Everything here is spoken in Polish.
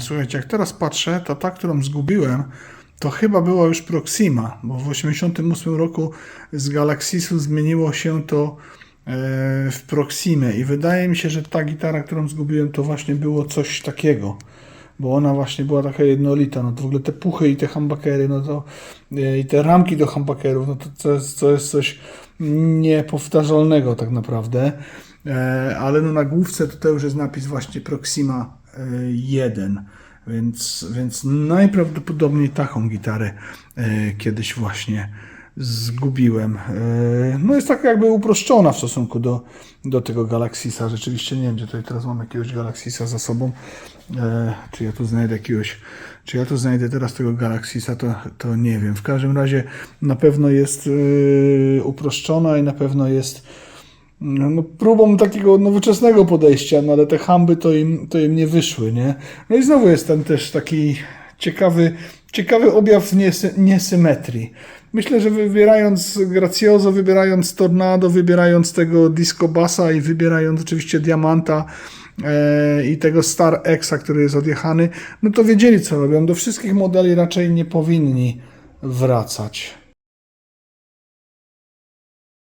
słuchajcie, jak teraz patrzę, to ta, którą zgubiłem, to chyba była już Proxima, bo w 88 roku z Galaxisu zmieniło się to e, w Proximę i wydaje mi się, że ta gitara, którą zgubiłem, to właśnie było coś takiego. Bo ona właśnie była taka jednolita, no to w ogóle te puchy i te humbuckery, no to e, i te ramki do humbuckerów, no to, to, jest, to jest coś niepowtarzalnego tak naprawdę. E, ale no na główce tutaj już jest napis właśnie Proxima 1, więc, więc najprawdopodobniej taką gitarę e, kiedyś właśnie zgubiłem. E, No jest tak jakby uproszczona w stosunku do, do tego Galaxisa. Rzeczywiście nie wiem, gdzie tutaj teraz mam jakiegoś Galaxisa za sobą. E, Czy ja tu znajdę jakiegoś, czy ja tu znajdę teraz tego Galaxisa, to, to nie wiem. W każdym razie na pewno jest uproszczona i na pewno jest no, no, próbą takiego nowoczesnego podejścia, no ale te hamby to im, to im nie wyszły, nie? No i znowu jest ten też taki ciekawy, ciekawy objaw niesy, niesymetrii. Myślę, że wybierając Gracioso, wybierając Tornado, wybierając tego Disco Bassa i wybierając oczywiście Diamanta e, i tego Star Exa, który jest odjechany, no to wiedzieli co robią. Do wszystkich modeli raczej nie powinni wracać.